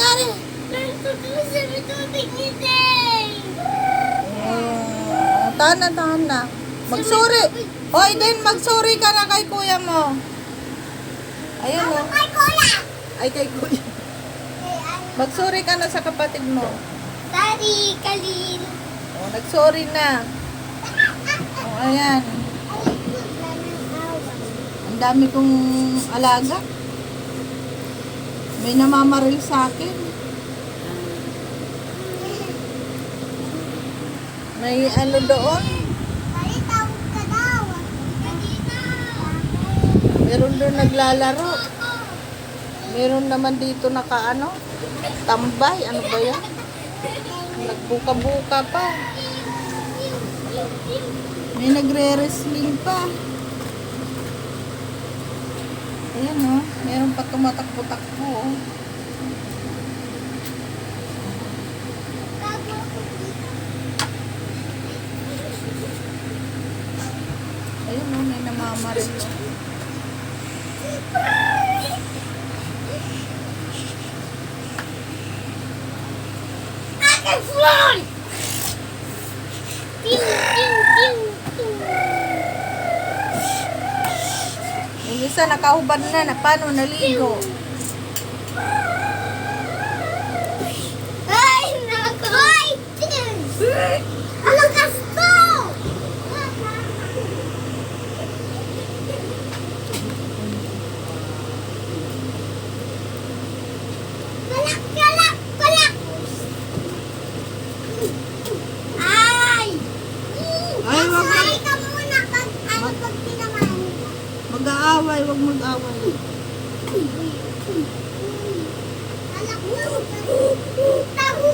nangyari? Nagtutuloy sa tubig ni Day. Oh, tahan na, tahan na. Magsuri. Hoy, din, magsuri ka na kay kuya mo. Ayun o. Ay, kuya! Ay, kay kuya. Magsuri ka na sa kapatid mo. Daddy, Kalin. Oh, nagsorry na. Oh, ayan. Ang dami kong alaga. May namamaril sa akin. May ano doon. Meron doon naglalaro. Meron naman dito nakaano. Tambay. Ano ba yan? Nagbuka-buka pa. May nagre-wrestling pa. Ayan o. Oh. Meron pa tumatakbo-takbo oh. Ayun o. Oh, may namamaril. oh. Ate isa nakahubad na. na paano naligo? Ay, naku! Ay! Ang lakas ko! Palak, palak, palak! Ay! Ay, wag na. Ay, ka muna pag, ano, pag tinamaan ka. Mag-aaway. Wag mag-aaway. Alak mo. Tago ka. Tago ka. Tago ka. Tago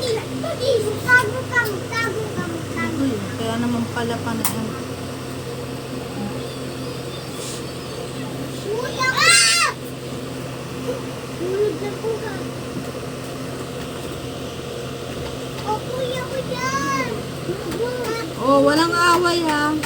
Uy, kaya naman pala pa na yan. Ka! Hulog na po ka. O, kuya ko dyan. Oh, walang away ha.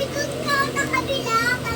Ikot ka sa kabila.